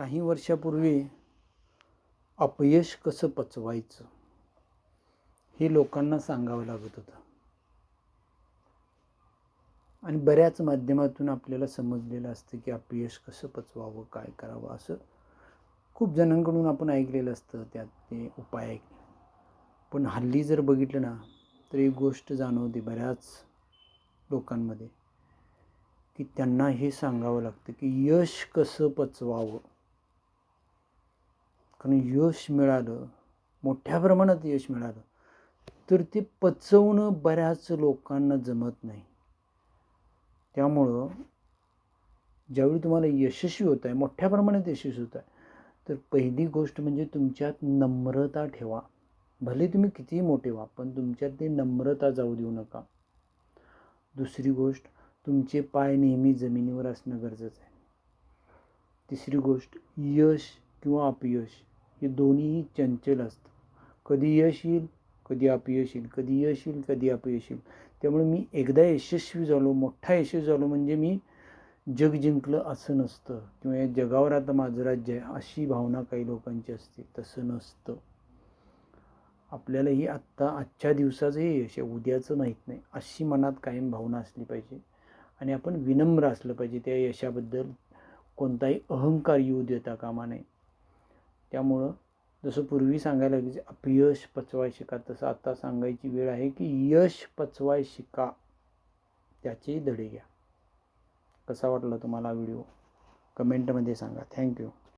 काही वर्षापूर्वी अपयश कसं पचवायचं हे लोकांना सांगावं लागत होतं. आणि बऱ्याच माध्यमातून आपल्याला समजलेलं असतं की अपयश कसं पचवावं काय करावं असं खूप जणांकडून आपण ऐकलेलं असतं त्यात ते उपाय. ऐकले पण हल्ली जर बघितलं ना तर एक गोष्ट जाणवते बऱ्याच लोकांमध्ये की त्यांना हे सांगावं लागतं की यश कसं पचवावं? कारण यश मिळालं मोठ्या प्रमाणात यश मिळालं तर ते पचवणं बऱ्याच लोकांना जमत नाही. त्यामुळं ज्यावेळी तुम्हाला यशस्वी होत आहे मोठ्या प्रमाणात यशस्वी होत आहे तर पहिली गोष्ट म्हणजे तुमच्यात नम्रता ठेवा. भले तुम्ही कितीही मोठे व्हा पण तुमच्यात ते नम्रता जाऊ देऊ नका. दुसरी गोष्ट तुमचे पाय नेहमी जमिनीवर असणं गरजेचं आहे. तिसरी गोष्ट यश किंवा अपयश हे दोन्हीही चंचल असतं. कधी यश येईल कधी अपयश येईल. कधी यश येईल कधी अपयश येईल. त्यामुळे मी एकदा यशस्वी झालो मोठा यशस्वी झालो म्हणजे मी जग जिंकलं असं नसतं. किंवा या जगावर आता माझं राज्य आहे अशी भावना काही लोकांची असते तसं नसतं. आपल्याला ही आत्ता आजच्या दिवसाचं हे यश आहे उद्याचं माहीत नाही. अशी मनात कायम भावना असली पाहिजे. आणि आपण विनम्र असलं पाहिजे त्या यशाबद्दल. कोणताही अहंकार येऊ देता कामा नये. त्यामुळं जसं पूर्वी सांगायला लागायचं अपयश पचवाय शिका तसं आता सांगायची वेळ आहे की यश पचवाय शिका त्याचेही धडे घ्या. कसा वाटला तुम्हाला व्हिडिओ? कमेंटमध्ये सांगा. थँक्यू.